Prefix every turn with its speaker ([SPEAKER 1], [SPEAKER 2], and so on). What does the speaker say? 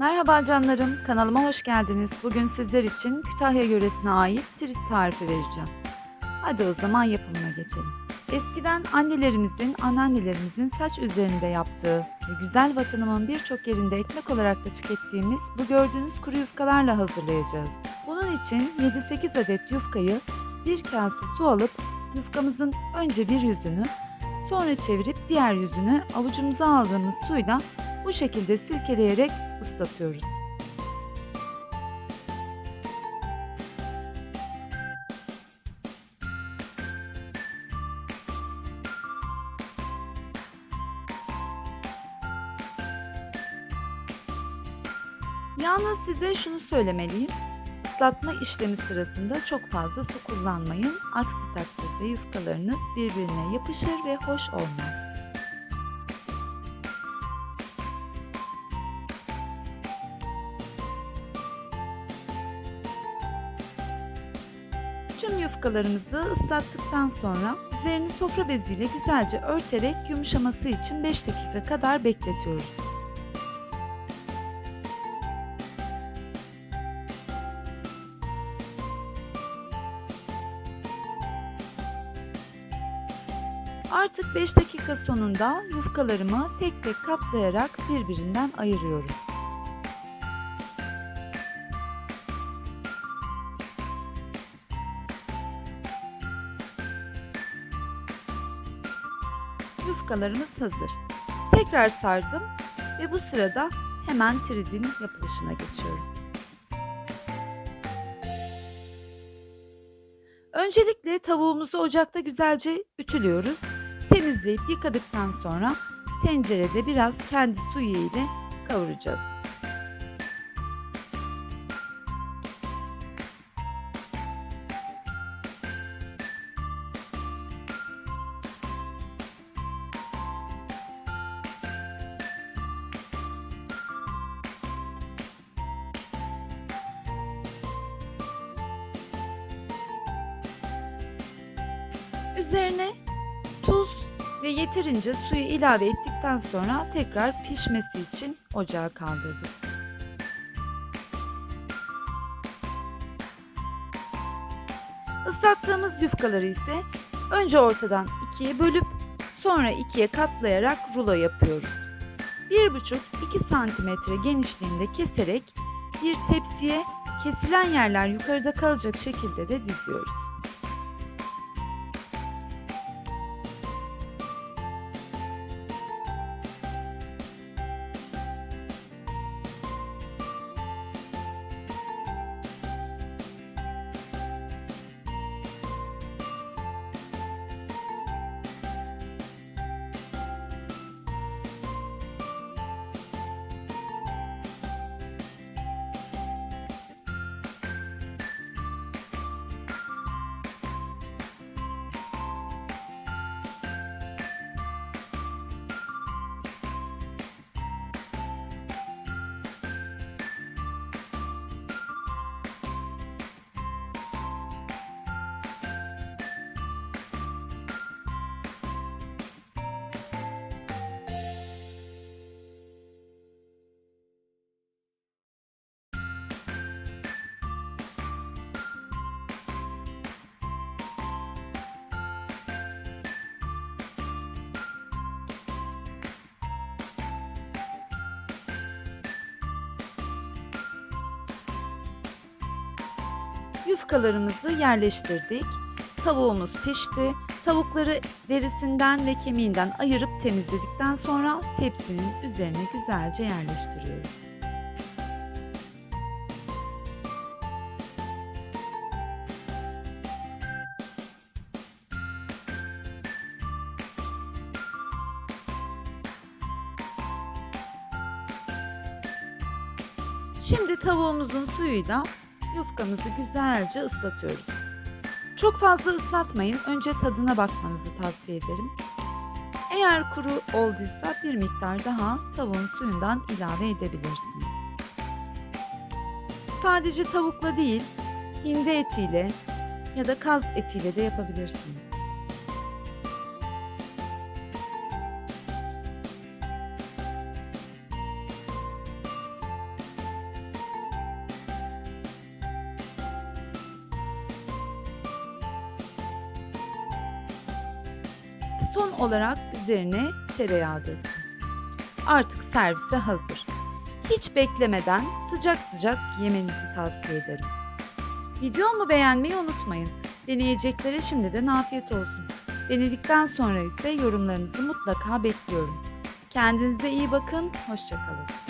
[SPEAKER 1] Merhaba canlarım, kanalıma hoş geldiniz. Bugün sizler için Kütahya yöresine ait trit tarifi vereceğim. Hadi o zaman yapımına geçelim. Eskiden annelerimizin, anneannelerimizin saç üzerinde yaptığı ve güzel vatanımın birçok yerinde ekmek olarak da tükettiğimiz bu gördüğünüz kuru yufkalarla hazırlayacağız. Bunun için 7-8 adet yufkayı bir kase su alıp yufkamızın önce bir yüzünü, sonra çevirip diğer yüzünü avucumuza aldığımız suyla bu şekilde silkeleyerek ıslatıyoruz. Yalnız size şunu söylemeliyim. Islatma işlemi sırasında çok fazla su kullanmayın. Aksi takdirde yufkalarınız birbirine yapışır ve hoş olmaz. Tüm yufkalarımızı ıslattıktan sonra üzerini sofra beziyle güzelce örterek yumuşaması için 5 dakika kadar bekletiyoruz. Artık 5 dakika sonunda yufkalarımı tek tek katlayarak birbirinden ayırıyorum. Yufkalarımız hazır. Tekrar sardım ve bu sırada hemen tridin yapılışına geçiyorum. Öncelikle tavuğumuzu ocakta güzelce ütülüyoruz. Temizleyip yıkadıktan sonra tencerede biraz kendi suyu ile kavuracağız. Üzerine tuz ve yeterince suyu ilave ettikten sonra tekrar pişmesi için ocağa kaldırdık. Islattığımız yufkaları ise önce ortadan ikiye bölüp sonra ikiye katlayarak rulo yapıyoruz. 1,5-2 santimetre genişliğinde keserek bir tepsiye kesilen yerler yukarıda kalacak şekilde de diziyoruz. Yufkalarımızı yerleştirdik. Tavuğumuz pişti. Tavukları derisinden ve kemiğinden ayırıp temizledikten sonra tepsinin üzerine güzelce yerleştiriyoruz. Şimdi tavuğumuzun suyuyla yufkamızı güzelce ıslatıyoruz. Çok fazla ıslatmayın. Önce tadına bakmanızı tavsiye ederim. Eğer kuru olduysa bir miktar daha tavuğun suyundan ilave edebilirsiniz. Sadece tavukla değil, hindi etiyle ya da kaz etiyle de yapabilirsiniz. Son olarak üzerine tereyağı döktüm. Artık servise hazır. Hiç beklemeden sıcak sıcak yemenizi tavsiye ederim. Videomu beğenmeyi unutmayın. Deneyeceklere şimdiden afiyet olsun. Denedikten sonra ise yorumlarınızı mutlaka bekliyorum. Kendinize iyi bakın, hoşçakalın.